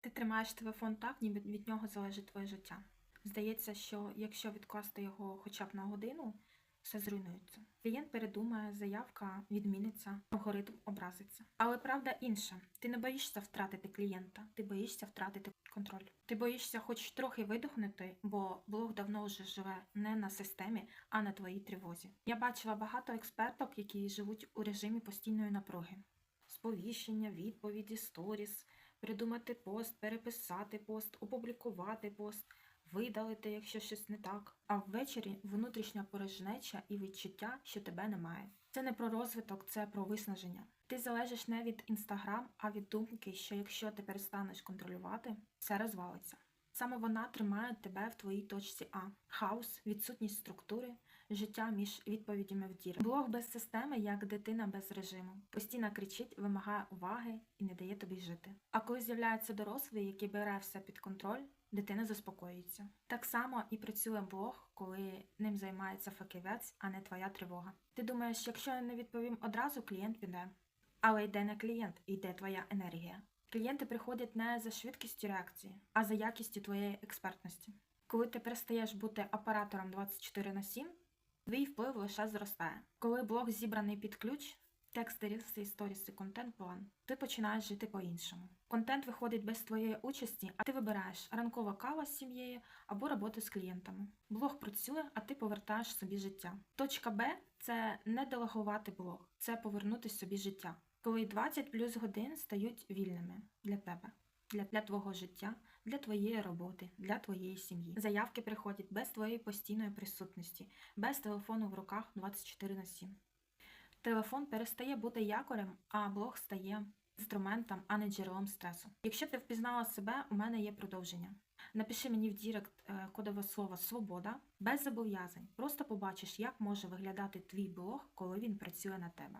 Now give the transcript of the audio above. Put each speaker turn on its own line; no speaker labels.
Ти тримаєш телефон так, ніби від нього залежить твоє життя. Здається, що якщо відкласти його хоча б на годину, все зруйнується. Клієнт передумає, заявка відміниться, алгоритм образиться. Але правда інша: ти не боїшся втратити клієнта, ти боїшся втратити контроль. Ти боїшся хоч трохи видохнути, бо блог давно вже живе не на системі, а на твоїй тривозі. Я бачила багато експерток, які живуть у режимі постійної напруги. Сповіщення, відповіді, сторіс, придумати пост, переписати пост, опублікувати пост, видалити, якщо щось не так. А ввечері внутрішня порожнеча і відчуття, що тебе немає. Це не про розвиток, це про виснаження. Ти залежиш не від інстаграм, а від думки, що якщо ти перестанеш контролювати, все розвалиться. Саме вона тримає тебе в твоїй точці А. Хаос, відсутність структури, життя між відповідями в дірах. Блог без системи, як дитина без режиму. Постійно кричить, вимагає уваги і не дає тобі жити. А коли з'являється дорослий, який бере все під контроль, дитина заспокоюється. Так само і працює блог, коли ним займається фахівець, а не твоя тривога. Ти думаєш, якщо я не відповім одразу, клієнт піде. Але йде не клієнт, йде твоя енергія. Клієнти приходять не за швидкістю реакції, а за якістю твоєї експертності. Коли ти перестаєш бути оператором 24 на 7, твій вплив лише зростає. Коли блог зібраний під ключ, тексти, рілси, сторіси, контент план, ти починаєш жити по-іншому. Контент виходить без твоєї участі, а ти вибираєш ранкова кава з сім'єю або роботу з клієнтами. Блог працює, а ти повертаєш собі життя. Точка Б це не делегувати блог, це повернути собі життя. Коли 20 плюс годин стають вільними для тебе, для, для твого життя, для твоєї роботи, для твоєї сім'ї. Заявки приходять без твоєї постійної присутності, без телефону в руках 24 на 7. Телефон перестає бути якорем, а блог стає інструментом, а не джерелом стресу. Якщо ти впізнала себе, у мене є продовження. Напиши мені в Дірект е, кодове слово Свобода без зобов'язань. Просто побачиш, як може виглядати твій блог, коли він працює на тебе.